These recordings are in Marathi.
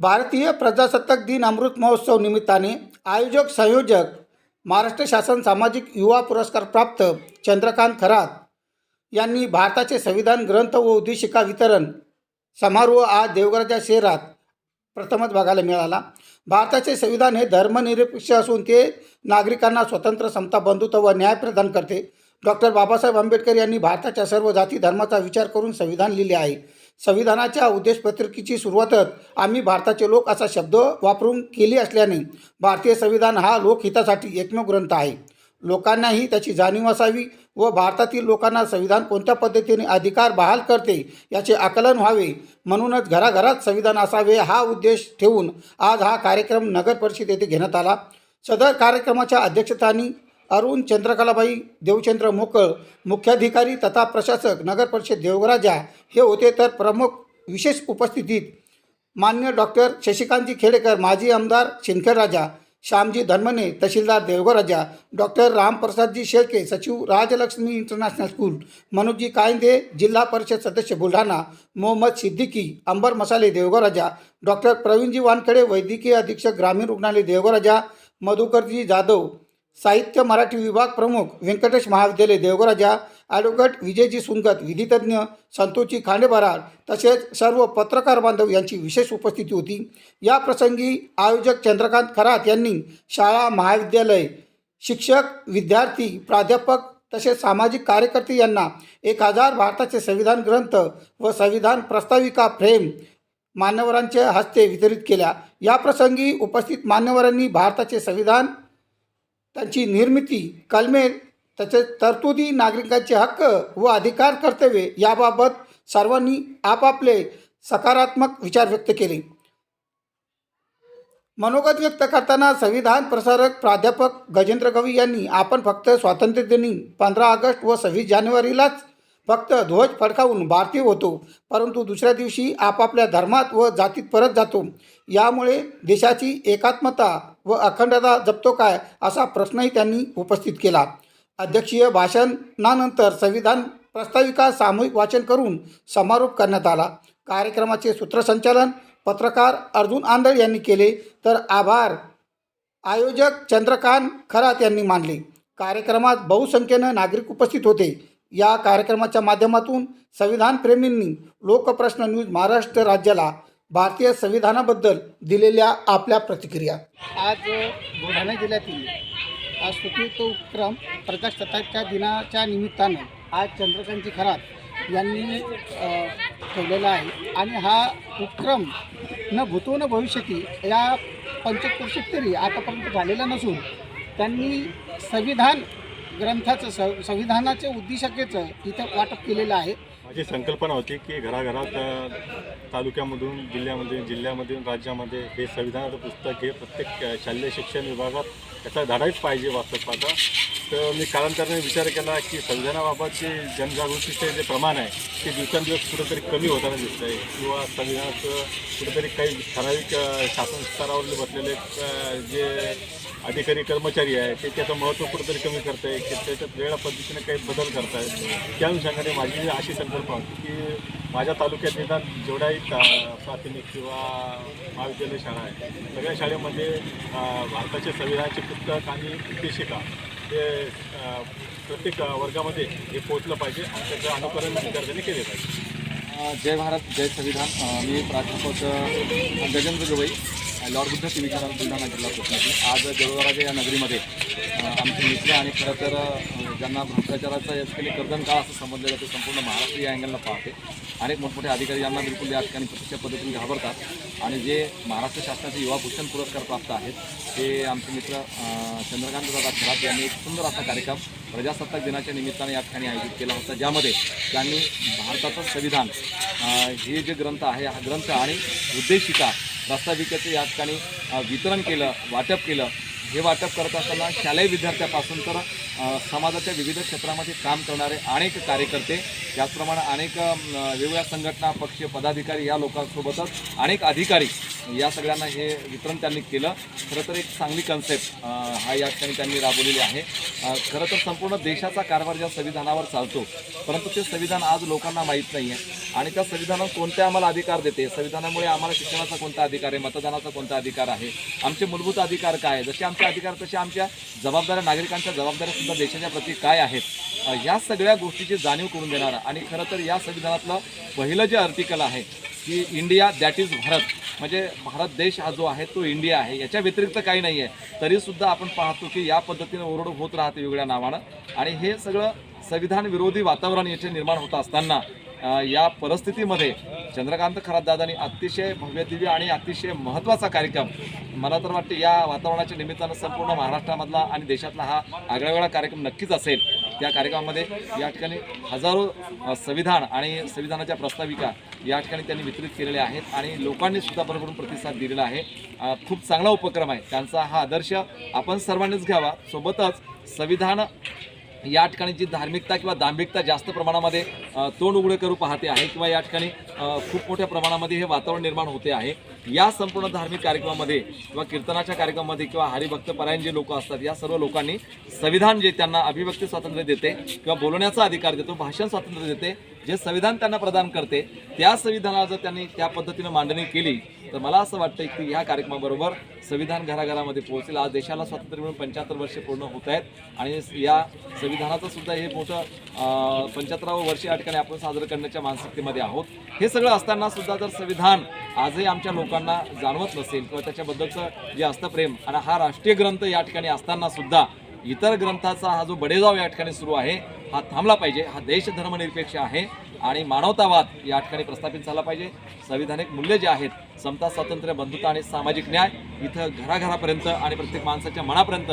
भारतीय प्रजासत्ताक दिन अमृत महोत्सव निमित्ताने आयोजक संयोजक महाराष्ट्र शासन सामाजिक युवा पुरस्कार प्राप्त चंद्रकांत खरात यांनी भारताचे संविधान ग्रंथ व उद्देशिका वितरण समारोह आज देवगराच्या शहरात प्रथमच बघायला मिळाला. भारताचे संविधान हे धर्मनिरपेक्ष असून ते नागरिकांना स्वतंत्र समता बंधुत्व व न्याय प्रदान करते. डॉक्टर बाबासाहेब आंबेडकर यांनी भारताच्या सर्व जाती धर्माचा विचार करून संविधान लिहिले आहे. संविधानाच्या उद्देशपत्रिकेची सुरुवातच आम्ही भारताचे लोक असा शब्द वापरून केली असल्याने भारतीय संविधान हा लोकहितासाठी एकमेव ग्रंथ आहे. लोकांनाही त्याची जाणीव असावी व भारतातील लोकांना संविधान कोणत्या पद्धतीने अधिकार बहाल करते याचे आकलन व्हावे म्हणूनच घराघरात संविधान असावे हा उद्देश ठेवून आज हा कार्यक्रम नगर परिषद येथे घेण्यात आला. सदर कार्यक्रमाच्या अध्यक्षस्थानी अरुण चंद्रकलाबाई देवचंद्र मोकळ मुख्याधिकारी तथा प्रशासक नगर परिषद देवराजा हे होते. तर प्रमुख विशेष उपस्थितीत मान्य डॉक्टर शशिकांतजी खेडेकर माजी आमदार शिंदखेड राजा श्यामजी धर्मने तहसीलदार देवगराजा डॉक्टर रामप्रसादजी शेळके सचिव राजलक्ष्मी इंटरनॅशनल स्कूल मनोजी कायंदे जिल्हा परिषद सदस्य बुलढाणा मोहम्मद सिद्दीकी अंबर मसाले देवगराजा डॉक्टर प्रवीणजी वानखेडे वैद्यकीय अधीक्षक ग्रामीण रुग्णालय देवगराजा मधुकरजी जाधव साहित्य मराठी विभाग प्रमुख व्यंकटेश महाविद्यालय देवगराजा ॲडव्होकेट विजयजी सुंगत विधितज्ञ संतोषजी खांडेबराड तसेच सर्व पत्रकार बांधव यांची विशेष उपस्थिती होती. या प्रसंगी आयोजक चंद्रकांत खरात यांनी शाळा महाविद्यालय शिक्षक विद्यार्थी प्राध्यापक तसेच सामाजिक कार्यकर्ते यांना एक हजार भारताचे संविधान ग्रंथ व संविधान प्रस्ताविका फ्रेम मान्यवरांच्या हस्ते वितरित केल्या. या प्रसंगी उपस्थित मान्यवरांनी भारताचे संविधान त्यांची निर्मिती कलमे तसेच तरतुदी नागरिकांचे हक्क व अधिकार कर्तव्ये याबाबत सर्वांनी आपापले सकारात्मक विचार व्यक्त केले. मनोगत व्यक्त करताना संविधान प्रसारक प्राध्यापक गजेंद्र कवी यांनी आपण फक्त स्वातंत्र्यदिनी पंधरा ऑगस्ट व सव्वीस जानेवारीलाच फक्त ध्वज फडकावून भारतीय होतो परंतु दुसऱ्या दिवशी आपापल्या धर्मात व जातीत परत जातो. यामुळे देशाची एकात्मता व अखंडता जपतो काय असा प्रश्नही त्यांनी उपस्थित केला. अध्यक्षीय भाषणानंतर संविधान प्रस्ताविका सामूहिक वाचन करून समारोप करण्यात आला. कार्यक्रमाचे सूत्रसंचालन पत्रकार अर्जुन आंधळ यांनी केले. तर आभार. आयोजक चंद्रकांत खरात यांनी मानले. कार्यक्रमात बहुसंख्येनं नागरिक उपस्थित होते. या कार्यक्रमाच्या माध्यमातून संविधानप्रेमींनी लोकप्रश्न न्यूज महाराष्ट्र राज्याला भारतीय संविधानाबद्दल दिलेल्या आपल्या प्रतिक्रिया. आज बुलढाणा जिल्ह्यातील आज तो उपक्रम प्रजासत्ताकच्या दिनाच्या निमित्तानं आज चंद्रकांतजी खरात यांनी ठेवलेला आहे. आणि हा उपक्रम न भूतो न भविष्यती या पंचक्रोशीत तरी आतापर्यंत झालेला नसून त्यांनी संविधान ग्रंथाचं स संविधानाच्या उद्दिष्टिकेचं इथं वाटप केलेलं आहे. माझी संकल्पना होती की घराघरात तालुक्यामधून जिल्ह्यामध्ये जिल्ह्यामधून राज्यामध्ये हे संविधानाचं पुस्तक हे प्रत्येक शालेय शिक्षण विभागात त्याचा धडाच पाहिजे वाचपाचा तर मी कालांतराने विचार केला की संविधानाबाबतचे जनजागृतीचे जे प्रमाण आहे ते दिवसेंदिवस कुठेतरी कमी होताना दिसत आहे किंवा संविधानाचं कुठेतरी काही ठराविक शासन स्तरावर बसलेले जे अधिकारी कर्मचारी आहे ते त्याचं महत्त्व कुठेतरी कमी करत आहे की त्याच्यात वेगळ्या पद्धतीने काही बदल करत आहेत त्या अनुषंगाने माझी अशी संकल्पना होती की माझ्या तालुक्यात निदान जेवढ्याही प्राथमिक किंवा महाविद्यालय शाळा आहे सगळ्या शाळेमध्ये भारताचे संविधानाचे पुस्तक आणि उद्देशिका हे प्रत्येक वर्गामध्ये हे पोहोचलं पाहिजे आणि त्याचं अनुकरण विद्यार्थ्यांनी केले पाहिजे. जय भारत जय संविधान. मी प्राध्यापक Gajendra Gavai. Lord Buddha T V channel Buldhana जिल्हा कोकणातील. आज जळगावराजे या नगरीमध्ये आमचे मित्र आणि खरं तर ज्यांना भ्रष्टाचाराचा या ठिकाणी कर्दन काळ असं समजलं जातं संपूर्ण महाराष्ट्र या अँगलला पाहते. अनेक मोठमोठे अधिकारी यांना बिलकुल या ठिकाणी प्रत्यक्ष पद्धतीने घाबरतात. आणि जे महाराष्ट्र शासनाचे युवा भूषण पुरस्कार प्राप्त आहेत ते आमचे मित्र चंद्रकांत दादा खरात यांनी एक सुंदर असा कार्यक्रम प्रजासत्ताक दिनाच्या निमित्ताने या ठिकाणी आयोजित केला होता ज्यामध्ये त्यांनी भारताचं संविधान हे जे ग्रंथ आहे हा ग्रंथ आणि उद्देशिका प्रास्ताविकेचं या ठिकाणी वितरण केलं वाटप केलं. हे वाटप करत असताना शालेय विद्यार्थ्यापासून तर समाजाच्या विविध क्षेत्रामध्ये काम करणारे अनेक कार्यकर्ते त्याचप्रमाणे अनेक वेगवेगळ्या संघटना पक्ष पदाधिकारी या लोकांसोबतच अनेक अधिकारी या सगळ्यांना हे वितरण त्यांनी केलं. खरं तर एक चांगली कन्सेप्ट हा या ठिकाणी त्यांनी राबवलेली आहे. खरं तर संपूर्ण देशाचा कारभार ज्या संविधानावर चालतो परंतु ते संविधान आज लोकांना माहीत नाही आहे आणि त्या संविधानात कोणते आम्हाला अधिकार देते? संविधानामुळे आम्हाला शिक्षणाचा कोणता अधिकार आहे? मतदानाचा कोणता अधिकार आहे? आमचे मूलभूत अधिकार काय? आहे जसे आमचे अधिकार तसे आमच्या जबाबदाऱ्या नागरिकांच्या जबाबदाऱ्या आपल्या देशाच्या प्रती काय आहेत? या सगळ्या गोष्टीची जाणीव करून देणारा आणि खरं तर या संविधानातलं पहिलं जे आर्टिकल आहे की इंडिया दॅट इज भारत. म्हणजे भारत देश हा जो आहे तो इंडिया आहे. याच्या व्यतिरिक्त काही नाही आहे तरीसुद्धा आपण पाहतो की या पद्धतीने ओरड होत राहते वेगळ्या नावानं. आणि हे सगळं संविधान विरोधी वातावरण याचे निर्माण होत असताना या परिस्थितीमध्ये चंद्रकांत खरातदादांनी अतिशय भव्यदिव्य आणि अतिशय महत्त्वाचा कार्यक्रम मला तर वाटते या वातावरणाच्या निमित्तानं संपूर्ण महाराष्ट्रामधला आणि देशातला हा आगळावेगळा कार्यक्रम नक्कीच असेल. त्या कार्यक्रमामध्ये या ठिकाणी हजारो संविधान आणि संविधानाच्या प्रस्ताविका या ठिकाणी त्यांनी वितरित केलेल्या आहेत आणि लोकांनी सुद्धा भरभरून प्रतिसाद दिलेला आहे. खूप चांगला उपक्रम आहे. त्यांचा हा आदर्श आपण सर्वांनीच घ्यावा. सोबतच संविधान या ठिकाणी जी धार्मिकता किंवा दांभिकता जास्त प्रमाणामध्ये तोंड उघडे करू पाहते आहे किंवा या ठिकाणी खूप मोठ्या प्रमाणामध्ये हे वातावरण निर्माण होते आहे. या संपूर्ण धार्मिक कार्यक्रमामध्ये किंवा कीर्तनाच्या कार्यक्रमामध्ये किंवा हरिभक्त परायण जे लोक असतात या सर्व लोकांनी संविधान जे त्यांना अभिव्यक्ती स्वातंत्र्य देते किंवा बोलण्याचा अधिकार देतो भाषण स्वातंत्र्य देते जे संविधान त्यांना प्रदान करते त्या संविधानाला जर त्यांनी त्या पद्धतीनं मांडणी केली तर मला असं वाटतं की ह्या कार्यक्रमाबरोबर संविधान घराघरामध्ये पोहोचेल. आज देशाला स्वातंत्र्य मिळून पंच्याहत्तर वर्षे पूर्ण होत आहेत आणि या संविधानाचं सुद्धा हे मोठं पंच्याहत्तरावं वर्ष या ठिकाणी आपण साजरं करण्याच्या मानसिकतेमध्ये आहोत. हे सगळं असताना सुद्धा जर संविधान आजही आमच्या लोकांना जाणवत नसेल किंवा त्याच्याबद्दलचं जे असतं प्रेम आणि हा राष्ट्रीय ग्रंथ या ठिकाणी असताना सुद्धा इतर ग्रंथाचा हा जो बडेजाव या ठिकाणी सुरू आहे हा थांबला पाहिजे. हा देश धर्मनिरपेक्ष आहे आणि मानवतावाद या ठिकाणी प्रस्थापित झाला पाहिजे. संविधानिक मूल्य जे आहेत समता स्वातंत्र्य बंधुता आणि सामाजिक न्याय इथं घराघरापर्यंत आणि प्रत्येक माणसाच्या मनापर्यंत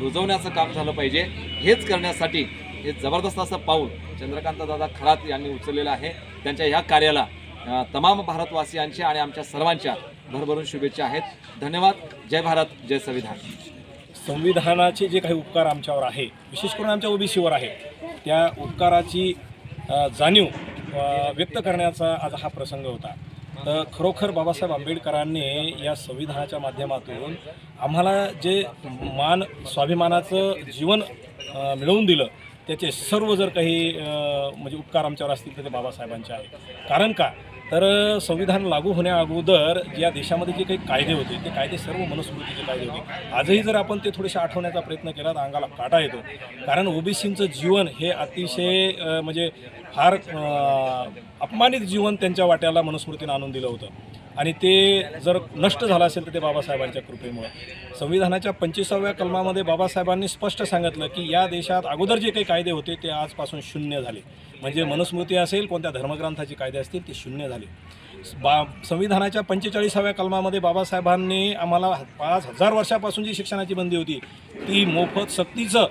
रुजवण्याचं काम झालं पाहिजे. हेच करण्यासाठी हे जबरदस्त असं पाऊल चंद्रकांत दादा खरात यांनी उचललेलं आहे. त्यांच्या ह्या कार्याला तमाम भारतवासियांच्या आणि आमच्या सर्वांच्या भरभरून शुभेच्छा आहेत. धन्यवाद. जय भारत. जय संविधान. संविधानाचे जे काही उपकार आमच्यावर आहे विशेष करून आमच्या ओबीसीवर आहे त्या उपकाराची जाणीव व्यक्त करण्याचा आज हा प्रसंग होता. तर खरोखर बाबासाहेब आंबेडकरांनी या संविधानाच्या माध्यमातून आम्हाला जे मान स्वाभिमानाचं जीवन मिळवून दिलं त्याचे सर्व जर काही म्हणजे उपकार आमच्यावर असतील तर ते बाबासाहेबांचे आहे. कारण का? तर संविधान लागू होण्या अगोदर या देशामध्ये जे काही कायदे होते ते कायदे सर्व मनुस्मृतीचे कायदे होते. आजही जर आपण ते थोडेसे आठवण्याचा प्रयत्न केला तर अंगाला काटा येतो. कारण ओबीसींचं जीवन हे अतिशय म्हणजे फार अपमानित जीवन त्यांच्या वाट्याला मनुस्मृतीनं आणून दिलं होतं. आणि ते जर नष्ट झालं असेल तर ते बाबासाहेबांच्या कृपेमुळे. संविधानाच्या पंचवीसाव्या कलमामध्ये बाबासाहेबांनी स्पष्ट सांगितलं की या देशात अगोदर जे काही कायदे होते ते आजपासून शून्य झाले. म्हणजे मनुस्मृती असेल कोणत्या धर्मग्रंथाचे कायदे असतील ते शून्य झाले. बा संविधानाच्या पंचेचाळीसाव्या कलमामध्ये बाबासाहेबांनी आम्हाला पाच हजार वर्षापासून जी शिक्षणाची बंदी होती ती मोफत सक्तीचं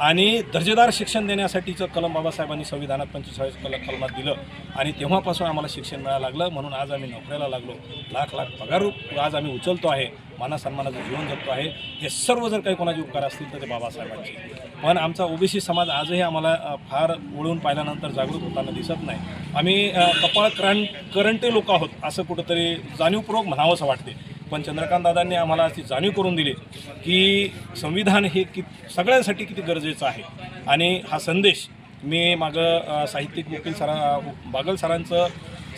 आणि दर्जेदार शिक्षण देण्यासाठीचं कलम बाबासाहेबांनी संविधानात पंचेचाळीस कल कलमात दिलं. आणि तेव्हापासून आम्हाला शिक्षण मिळायला लागलं. म्हणून आज आम्ही नोकऱ्याला लागलो. लाख लाख पगार आज आम्ही उचलतो आहे. मानासन्मानाचं जीवन जगतो आहे. हे सर्व जर काही कोणाचे उपकार असतील तर ते बाबासाहेबांचे. पण आमचा ओबीसी समाज आजही आम्हाला फार ओळून पाहिल्यानंतर जागृत होताना दिसत नाही. आम्ही कपाळ करंटे लोक आहोत असं कुठंतरी जाणीवपूर्वक म्हणावंसं वाटते पण चंद्रकांत दादांनी आम्हाला अशी जाणीव करून दिली की संविधान हे कि सगळ्यांसाठी किती गरजेचं आहे. आणि हा संदेश मी मागं साहित्यिक वकील सरा बागल सरांचं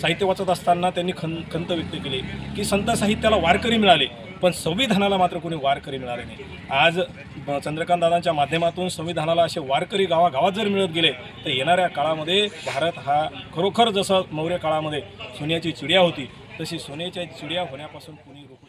साहित्य वाचत असताना त्यांनी खं खंत व्यक्त केली की संत साहित्याला वारकरी मिळाले पण संविधानाला मात्र कोणी वारकरी मिळाले नाही. आज ब- चंद्रकांत दादांच्या माध्यमातून संविधानाला असे वारकरी गावागावात जर मिळत गेले तर येणाऱ्या काळामध्ये भारत हा खरोखर जसं मौर्य काळामध्ये सोन्याची चिडिया होती तशी सोन्याच्या चिड्या होण्यापासून कोणी रोखू